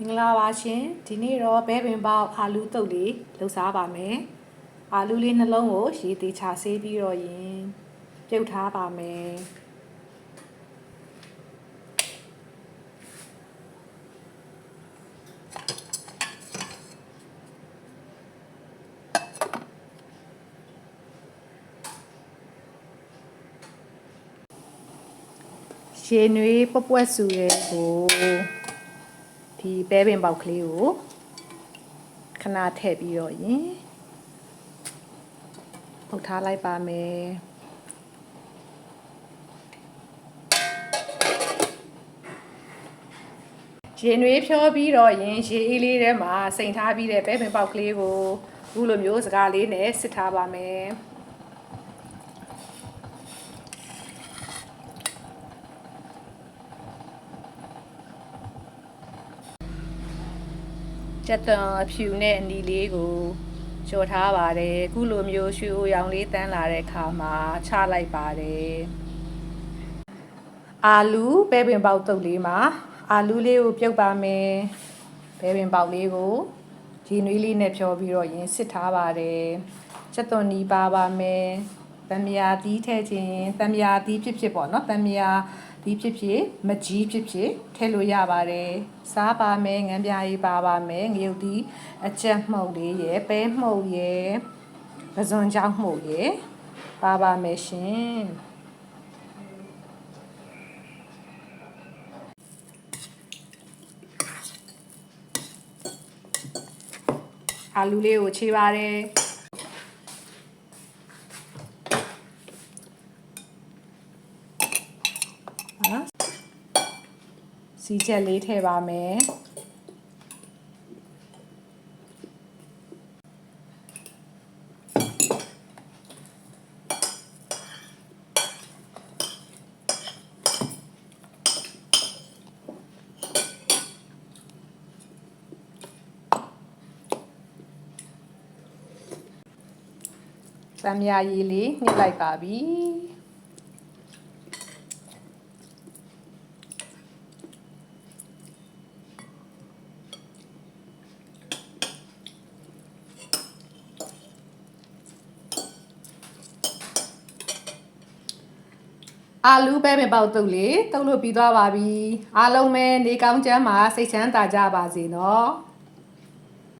မင်္ဂလာပါရှင်ဒီနေ့တော့ဘဲပင်ပေါက်အာလူးတုပ်လေးလှူစားပါမယ်အာလူးလေးနှလုံးကိုရေသေးချဆေးပြီးတော့ရင်ပြုတ်ထားပါမယ်ရေနွေးပပွက်စုရဲ့ကို ဒီပဲပင်ပေါက်ကလေးကိုခဏထည့်ပြီးတော့ရင်ပုတ်ထားလိုက်ပါမယ်ရေနွေးဖြောပြီးတော့ရင်ရေအေးလေးထဲမှာစိန်ထားပြီးတဲ့ပဲပင်ပေါက်ကလေးကိုအခုလိုမျိုးစကားလေးနဲ့စစ်ထားပါမယ် ကြက်တံအဖြူနဲ့အနီလေးကိုကြော်ထားပါတယ်ခုလိုမျိုးရွှေအိုရောင်လေးတန်းလာတဲ့အခါမှာချလိုက်ပါတယ်အာလူပဲပင်ပေါက်တုပ်လေးမှာအာလူလေးကိုပြုတ်ပါမယ်ပဲပင်ပေါက်လေးကိုဂျီနွေးလေးနဲ့ဖြောပြီးတော့ရင်စစ်ထားပါတယ်ကြက်သွန်နီပါပါမယ်တံမြာသီးထည့်ခြင်းတံမြာသီးဖြစ်ဖြစ်ပေါ့နော်တံမြာသီး ဖြစ်ဖြစ်မကြီးဖြစ်ဖြစ်ထည့်လို့ရပါတယ်စားပါမယ်ငံပြားရေးပါပါမယ်ငရုတ်သီးအကြက်မှုတ်လေးရယ်ပဲမှုတ်ရယ်ပဇွန်ကြောင်းမှုတ်ရယ်ပါပါမယ်ရှင်အာလူလေးကိုခြေပါတယ် နော်စီချက်လေးထည့်ပါမယ်တံမြာရည်လေးနှိပ်လိုက်ပါပြီ အာလူပဲပင်ပေါက်တုပ်လေးတုပ်လို့ပြီးသွားပါပြီအားလုံးပဲနေကောင်းချမ်းမှာစိတ်ချမ်းသာကြပါစေနော်